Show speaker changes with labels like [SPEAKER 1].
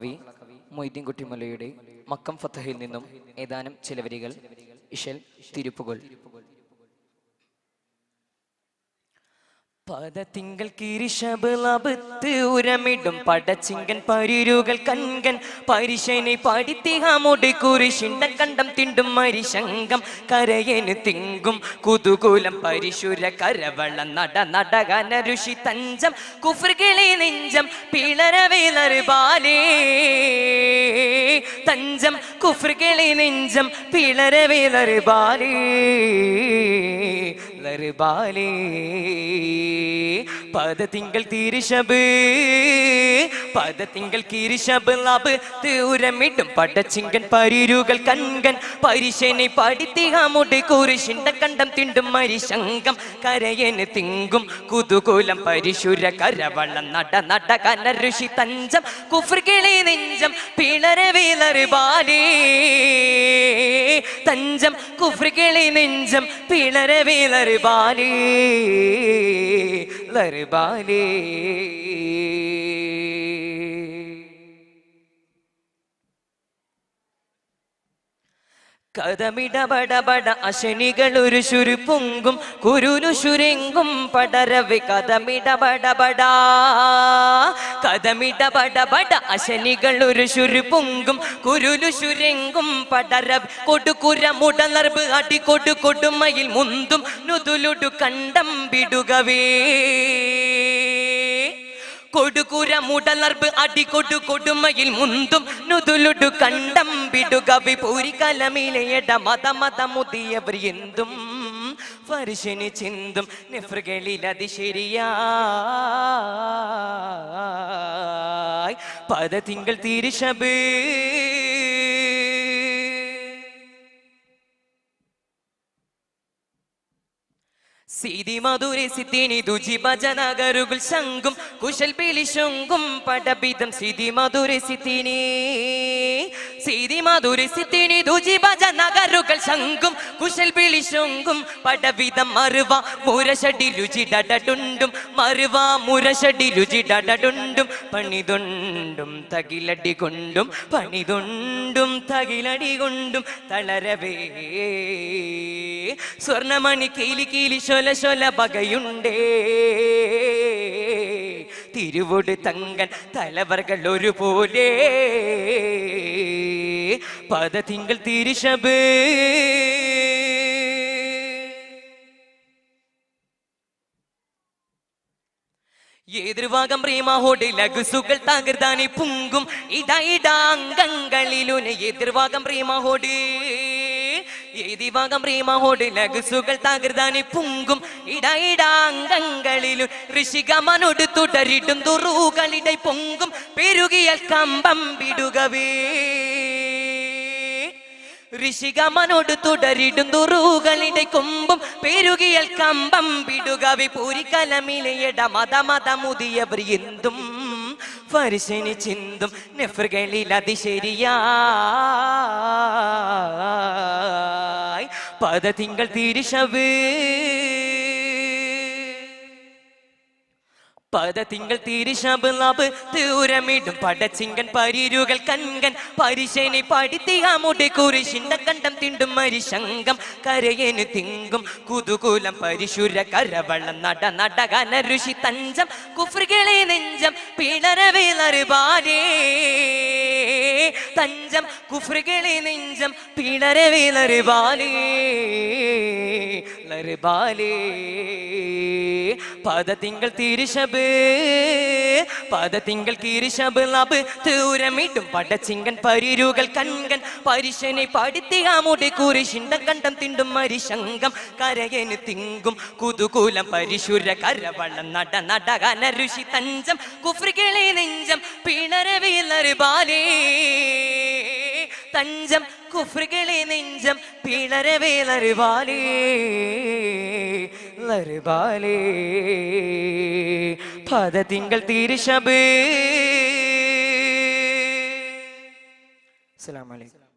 [SPEAKER 1] കവി മൊയ്തീൻ കുട്ടിമലയുടെ മക്കം ഫത്തഹയിൽ നിന്നും ഏതാനും ചില വരികൾ ഇഷൽ തിരുപ്പുകൾ. പദത്തിങ്കൾ കിരിശബിളബത്ത് ഉരമിടും. പടച്ചിങ്കൻ പരിരുകൾ കൺകൻ പരിശനെ പഠിത്തിഹാമോട് കുരിശിണ്ട കണ്ടം തിണ്ടും മരിശങ്കം കരയന് തിങ്കും. കുതുകൂലം പരിശുര കരവള നട നടകന ഋഷി തഞ്ചം. കുഫ്രികിളി നെഞ്ചം. പിളരവേലറുപാലേ തഞ്ചം. കുഫ്രികിളി നെഞ്ചം. പിളരവേലറ് ബാലേ. ലറുബാലേ പദത്തിങ്കൾ തിരിശബ് പദത്തിങ്കൾ കിരിശബ് ലബ് തൂരമിടും പടച്ചിങ്കൻ പരിരുകൾ കൺകൻ പരിശനെ പഠിത്തിഹാമുട് കുരിശിണ്ട കണ്ടം തിണ്ടും മരിശങ്കം കരയന് തിങ്കും കുതുകൂലം പരിശുര കരവള്ളം നട നട കന ഋഷി തഞ്ചം. കുഫ്രികിളി നെഞ്ചം പിളരവേലറ് ബാലേ. തഞ്ചം കുഫ്രികളി നെഞ്ചം പിളരവേ ബാലേ ലറുബാലേ കഥമിടപടപട അശനികൾ ഒരു ശുരുപ്പുങ്കും കുരുനു ശുരെങ്കും പടരവി കഥമിടപടപട. കഥമിടപടപട അശനികൾ ഒരു ശുരുപ്പുങ്കും കുരുനു ശുരെങ്കും പടരവി കൊടുക്കുര മുടനർബ് അടി കൊടു കൊടുമയിൽ മുന്തും നുതുലുടു കണ്ടം വിടുകവേ. കൊടുകുര മുടലർബ് അടികൊടു കൊടുമയിൽ മുന്തും നുതുലുടു കണ്ടം വിടുക വിപൂരി കലമിലയട മത മത മുതിയവർ ഫർശിനി ചിന്തും നെഫ്രുകളിൽ അത് പദ തിങ്കൾ തിരിശബ് സീതി മധുരെ സിദ്ധിനി ദുജി ഭജനഗരുകൾ ശങ്കും കുശൽ പിളിശുങ്കും പടബിതം സീതി മധുരെ സിദ്ധിനി. സീതി മധുരെ സിദ്ധിനി ദുജി ഭജനഗരുകൾ ശങ്കും കുശൽ പിളിശുങ്കും പടബിതം മറുവ മുരശടി രുചി ഡടടുണ്ടും മറുവ മുരശടി രുചി ഡടടുണ്ടും പണിതുണ്ടും തകിലടി കൊണ്ടും പണിതുണ്ടും തകിലടി കൊണ്ടും തളരവേ. സ്വർണമണി കീലി കീലി ശൊല ശൊല പകയുണ്ടേ. തിരുവോട് തങ്കൻ തലവർകൾ ഒരുപോലെ. പത തിങ്കൾ തിരിശബ്. എതിർഭാഗം പ്രേമാഹോട് ലഘുസുകൾ തകർതാനെ പുങ്കും. ഇടയിടാംഗങ്ങളിലുന് എതിർഭാഗം പ്രേമഹോട് ഏതിഭാഗം പ്രേമഹോട് ലഘുസുകൾ തകർത്താനി പുങ്കും. ഇടയിടാംഗങ്ങളിലും ഋഷികമനോട് തുടരിടും. തുറുകളിടை പൊങ്കും. പെരുകിയ കമ്പം വിടുകവേ. ഋഷികമനോട് തുടരിടും. തുറുകളിടെ കൊമ്പും. പെരുകിയൽ കമ്പം വിടുകവി. വിപൂരി കലമിലയട മത മത മുതിയവർ എന്തും. ഫർശനി ചിന്തും. നെഫറുകളിൽ അതിശരിയായി പദ തിങ്കൾ തിരിശവ്. പദ തിങ്കൾ തിരിശബ് ലബ് തൂരമിടും പടച്ചിങ്കൻ പരിരുകൾ കൺകൻ പരിശനെ മുടി കുരിശിണ്ട കണ്ടം തിണ്ടും മരിശങ്കം കരയന് തിങ്കും കുതുകൂലം പരിശുര കരവള്ളം നട നടകന ഋഷി തഞ്ചം. കുഫ്രികളെ നെഞ്ചം പിളരവേലറ് ബാലേ തഞ്ചം കുഫ്രികളെ നെഞ്ചം പിളരവേലറ് ബാലേ. പദ തിങ്കൾ തിരിശബ് പദ തിങ്കൾ കിരിശബ് ലബ് തൂരമിടും പടച്ചിങ്കൻ പരിരുകൾ കൺകൻ പരിശനെ പഠിത്തിയാമുടെ കുരിശിണ്ട കണ്ടം തിണ്ടും മരിശങ്കം കരയന് തിങ്കും കുതുകൂലം പരിശുര കരവള്ളം നട നടകന ഋഷി തഞ്ചം. കുഫ്രികളെ നെഞ്ചം പിണരവേലറ് ബാലേ. തഞ്ചം കുഫ്രികളെ നെഞ്ചം പിളരവേലറുപാലേ ലറുപാലേ പദ തിങ്കൾ തിരിശബ് അസ്സലാമു അലൈക്കും.